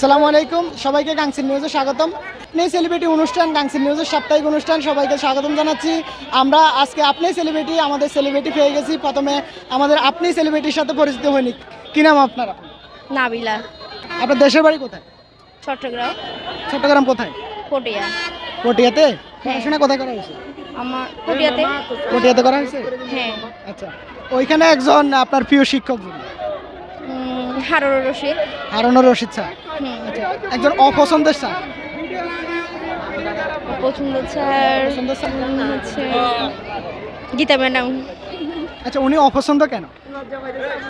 সালামু আলাইকুম সবাইকে গাংসিল নিউজে স্বাগতম। আপনি সেলিব্রিটি অনুষ্ঠান গাংসিল নিউজের সাপ্তাহিক অনুষ্ঠান সবাইকে স্বাগতম জানাচ্ছি। আমরা আজকে আপনি সেলিব্রিটি আমাদের সেলিব্রিটি পেয়ে গেছি। প্রথমে আমাদের আপনি সেলিব্রিটির সাথে পরিচিত হয়নি কি নাম আপনার? নাবিলা। আপনার দেশের বাড়ি কোথায়? চট্টগ্রাম। চট্টগ্রাম কোথায়? পটিয়া। পটিয়াতে? পড়াশোনা কোথায় করা হয়েছে? আমার পটিয়াতে। পটিয়াতে করা হয়েছে? হ্যাঁ। আচ্ছা। ওইখানে একজন আপনার প্রিয় শিক্ষক হারুর রশিদ। হারুনুর রশিদ স্যার। একজন অপছন্দের স্যার। স্যার হচ্ছে গীতা ম্যাডাম। আচ্ছা উনি অপছন্দ কেন?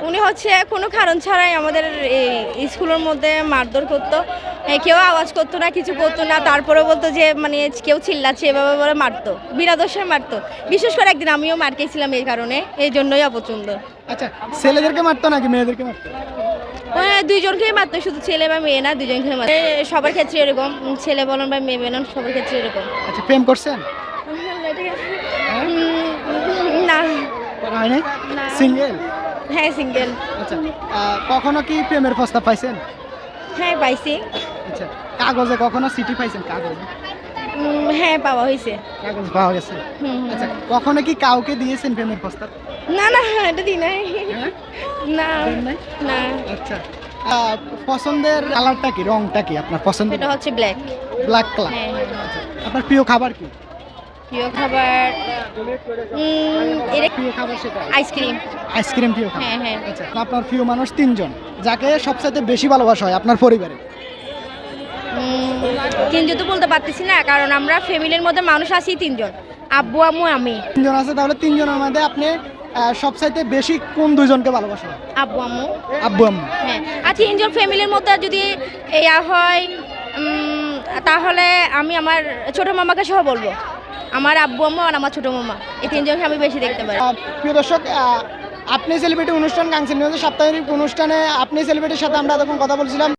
উনি হচ্ছে কোনো কারণ ছাড়াই আমাদের এই স্কুলের মধ্যে মারধর করতো। কেউ আওয়াজ করতো না কিছু করতো না তারপরে বলতো যে মানে কেউ চিল্লাচ্ছে এভাবে বলে মারতো বিনা দোষে মারতো। বিশেষ করে একদিন আমিও মার খেয়েছিলাম এই কারণে এই জন্যই অপছন্দ। আচ্ছা ছেলেদেরকে মারতো নাকি মেয়েদেরকে মারতো? দুইজনকেই মারতো শুধু ছেলে বা মেয়ে না দুজনকে মারতো সবার ক্ষেত্রে এরকম ছেলে বলুন বা মেয়ে বলুন সবার ক্ষেত্রে এরকম। আচ্ছা প্রেম করছেন? না। করা না। সিঙ্গেল হ্যাঁ সিঙ্গেল আচ্ছা কখনো কি প্রেমের প্রস্তাব পাইছেন? হ্যাঁ পাইছি। আচ্ছা কাগজে কখনো সিটি পাইছেন কাগজে? হ্যাঁ পাওয়া হয়েছে। কাগজ পাওয়া গেছে। আচ্ছা কখনো কি কাউকে দিয়েছেন প্রেমের প্রস্তাব? না না এটা দিই নাই। হ্যাঁ? না না। আচ্ছা। পছন্দের কালারটা কি রংটা কি আপনার পছন্দের? এটা হচ্ছে ব্ল্যাক ব্ল্যাক কালার। আপনার প্রিয় খাবার কি? প্রিয় খাবার প্রিয় খাবার সেটা? আইসক্রিম। আইসক্রিম প্রিয় খাবার। হ্যাঁ হ্যাঁ। আচ্ছা আপনার প্রিয় মানুষ তিনজন যাকে সবচাইতে বেশি ভালোবাসা হয় আপনার পরিবারে? তিনজন তো বলতে পারতেছি না কারণ আমরা ফ্যামিলির মধ্যে মানুষ আছি তিনজন। আব্বু আম্মু আমি। তিনজন আছে তাহলে তিনজনের মধ্যে আপনি সবচাইতে বেশি কোন দুইজনকে ভালোবাসা হয় আব্বু আম্মু। আব্বু আম্মু। হ্যাঁ। আর তিনজন ফ্যামিলির মধ্যে যদি ইয়া হয় তাহলে আমি আমার ছোট মামাকে সহ বলব। আমার আব্বু আম্মু আর আমার ছোট মামা। এই তিনজনকে আমি বেশি দেখতে পারি। প্রিয় দর্শক আপনি সেলিব্রিটি অনুষ্ঠান নিউজের সাপ্তাহিক অনুষ্ঠানে আপনি সেলিব্রিটির সাথে আমরা তখন কথা বলছিলাম।